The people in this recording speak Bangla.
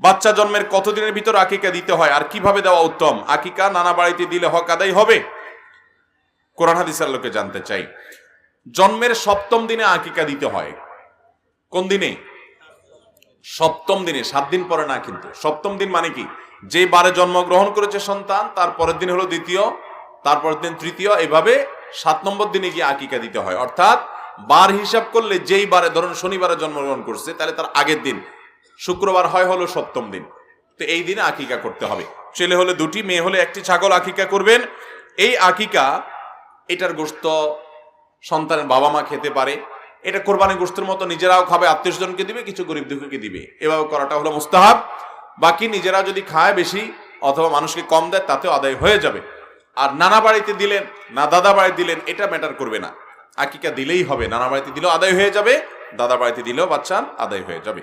বাচ্চা জন্মের কতদিনের ভিতর আকিকা দিতে হয় আর কীভাবে দেওয়া উত্তম? আকিকা নানা বাড়িতে দিলে হক আদায় হবে? কোরআন হাদিসের লোকে জানতে চাই। জন্মের সপ্তম দিনে আকিকা দিতে হয়। কোন দিনে? সপ্তম দিনে, সাত দিন পরে না কিন্তু। সপ্তম দিন মানে কি? যে বারে জন্মগ্রহণ করেছে সন্তান, তার পরের দিন হলো দ্বিতীয় তারপরের দিন তৃতীয়, এভাবে সাত নম্বর দিনে গিয়ে আকিকা দিতে হয়। অর্থাৎ বার হিসাব করলে যেই বারে, ধরুন শনিবারে জন্মগ্রহণ করছে, তাহলে তার আগের দিন শুক্রবার হয় হলো সপ্তম দিন। তো এই দিনে আকিকা করতে হবে। ছেলে হলে দুটি, মেয়ে হলে একটি ছাগল আকিকা করবেন। এই আকিকা, এটার গোস্ত সন্তানের বাবা মা খেতে পারে। এটা কোরবানি গোস্তের মতো নিজেরাও খাবে, আত্মীয় স্বজনকে দিবে, কিছু গরিব দুঃখকে দিবে। এভাবে করাটা হলো মুস্তাহাব। বাকি নিজেরা যদি খায় বেশি অথবা মানুষকে কম দেয়, তাতেও আদায় হয়ে যাবে। আর নানা বাড়িতে দিলেন, না দাদা বাড়ি দিলেন, এটা ম্যাটার করবে না। আকিকা দিলেই হবে। নানা বাড়িতে দিলেও আদায় হয়ে যাবে, দাদা বাড়িতে দিলেও বাচ্চার আদায় হয়ে যাবে।